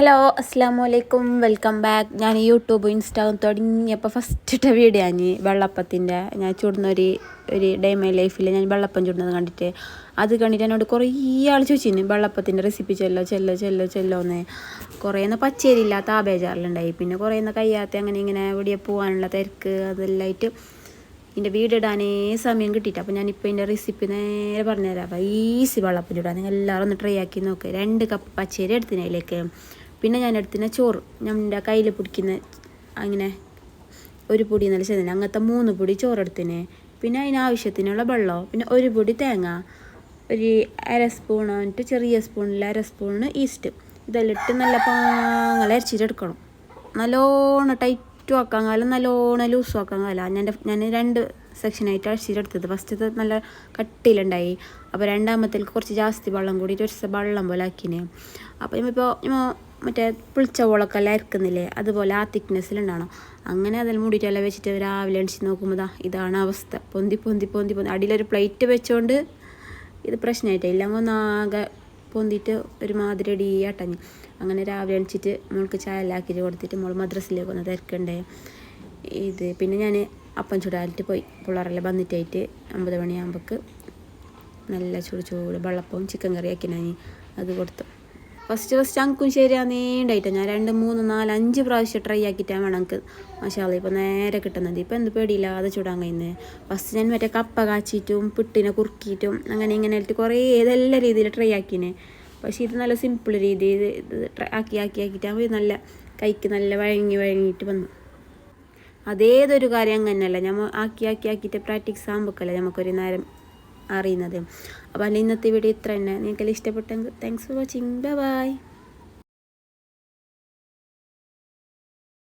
Hello അസ്സാം വലൈക്കും welcome back ഞാൻ യൂട്യൂബ് ഇൻസ്റ്റാഗ്രാം തുടങ്ങിയപ്പോൾ ഫസ്റ്റ് വീഡിയോ ആണ് വെള്ളപ്പത്തിന്റെ ഞാൻ ചുടുന്ന ഒരു ഡേ മൈ ലൈഫിൽ ഞാൻ വെള്ളപ്പം ചുടുന്നത് കണ്ടിട്ട്. അത് കണ്ടിട്ട് എന്നോട് കുറേ ആൾ ചോദിച്ചിരുന്നു വെള്ളപ്പത്തിന്റെ റെസിപ്പി ചെല്ലോ ചെല്ലോ ചെല്ലോ ചെല്ലോ എന്ന് കുറേ ഒന്ന് പച്ചരി ഇല്ലാത്ത ആ ബേജാറിലുണ്ടായി പിന്നെ കുറേ ഒന്ന് കയ്യാത്ത അങ്ങനെ ഇങ്ങനെ ഇവിടെ പോകാനുള്ള തിരക്ക് അതെല്ലാമായിട്ട് ഇതിന്റെ വീടിടാനേ സമയം കിട്ടിയിട്ട്. അപ്പോൾ ഞാനിപ്പോൾ ഇതിന്റെ റെസിപ്പി നേരെ പറഞ്ഞുതരാം. അപ്പോൾ ഈസി വെള്ളപ്പം ചൂടാൻ. നിങ്ങൾ എല്ലാവരും ഒന്ന് ട്രൈ ആക്കി നോക്ക്. രണ്ട് കപ്പ് പച്ചേരി എടുത്തിന് അതിലേക്ക്. പിന്നെ ഞാൻ എടുത്തിന് ചോറ്. നമ്മുടെ കയ്യിൽ പിടിക്കുന്ന അങ്ങനെ ഒരു പൊടി നല്ല ചെയ്തിന് അങ്ങനത്തെ മൂന്ന് പൊടി ചോറെടുത്തിന് പിന്നെ അതിനാവശ്യത്തിനുള്ള വെള്ളം പിന്നെ ഒരു പൊടി തേങ്ങ ഒരു അര സ്പൂൺ ചെറിയ സ്പൂണിൽ അര സ്പൂണിന് ഈസ്റ്റ് ഇതെല്ലാം ഇട്ട് നല്ല പാങ്ങളെ അരച്ചിട്ടെടുക്കണം നല്ലോണം ടൈറ്റും ആക്കാൻ കാലം നല്ലോണം ലൂസും ആക്കാൻ കാലം. ഞാൻ ഞാൻ രണ്ട് സെക്ഷനായിട്ട് അഴിച്ചിട്ടെടുത്തത് ഫസ്റ്റത്തെ നല്ല കട്ടിയിലുണ്ടായി. അപ്പോൾ രണ്ടാമത്തേക്ക് കുറച്ച് ജാസ്തി വെള്ളം കൂടിയിട്ട് ഒരു വെള്ളം പോലെ ആക്കിനെ. അപ്പോൾ ഇപ്പോൾ മറ്റേ പുളിച്ച ഓളക്കെല്ലാം ഇരിക്കുന്നില്ലേ അതുപോലെ ആ തിക്നെസ്സിലുണ്ടാണോ അങ്ങനെ അതിൽ മൂടിയിട്ടെല്ലാം വെച്ചിട്ട് രാവിലെ എണിച്ച് നോക്കുമ്പോൾ ഇതാണ് അവസ്ഥ. പൊന്തി പൊന്തി പൊന്തി പൊന്തി. അടിയിലൊരു പ്ലേറ്റ് വെച്ചുകൊണ്ട് ഇത് പ്രശ്നമായിട്ടില്ല ഇല്ലെങ്കിൽ ഒന്നാകെ പൊന്തിയിട്ട് ഒരുമാതിരി അടിയാട്ടഞ്ഞ് അങ്ങനെ രാവിലെ എണിച്ചിട്ട് മോൾക്ക് ചായ എല്ലാം ആക്കിയിട്ട് കൊടുത്തിട്ട് മോൾ മദ്രസിലേക്ക് ഒന്ന് തിരക്കണ്ടേ ഇത് പിന്നെ ഞാൻ അപ്പം ചൂടാലിട്ട് പോയി. പിള്ളേരെല്ലാം വന്നിട്ടായിട്ട് അമ്പത് മണിയാകുമ്പോൾക്ക് നല്ല ചൂട് ചൂട് വെള്ളപ്പവും ചിക്കൻ കറിയാക്കി ഞാൻ അത് കൊടുത്തു. ഫസ്റ്റ് ഫസ്റ്റ് അങ്കും ശരിയാ നീണ്ടായിട്ട്. ഞാൻ രണ്ട് മൂന്ന് നാല് അഞ്ച് പ്രാവശ്യം ട്രൈ ആക്കിയിട്ടാണ് വേണം എനിക്ക് മഷാല ഇപ്പോൾ നേരെ കിട്ടുന്നത് ഇപ്പോൾ എന്ത് പേടിയില്ലാതെ ചൂടാൻ കഴിയുന്നത് ഫസ്റ്റ് ഞാൻ മറ്റേ കപ്പ കാച്ചിട്ടും പിട്ടിനെ കുറുക്കിയിട്ടും അങ്ങനെ ഇങ്ങനെ ആയിട്ട് കുറേ ഏതെല്ലാം രീതിയിൽ ട്രൈ ആക്കിനെ. പക്ഷേ ഇത് നല്ല സിമ്പിൾ രീതിയിൽ ആക്കി ആക്കി ആക്കിയിട്ടാകുമ്പോൾ നല്ല കൈക്ക് നല്ല വഴങ്ങി വഴങ്ങിയിട്ട് വന്നു. അതേതൊരു കാര്യം അങ്ങനെയല്ല. നമ്മൾ ആക്കി ആക്കി ആക്കിയിട്ട് പ്രാക്ടീസ് ആകുമ്പോഴല്ലേ നമുക്കൊരു നേരം അറിയുന്നത്. അപ്പോൾ അല്ല ഇന്നത്തെ വീഡിയോ ഇത്ര തന്നെ. നിങ്ങൾക്കെല്ലാം ഇഷ്ടപ്പെട്ടെങ്കിൽ thanks for watching bye bye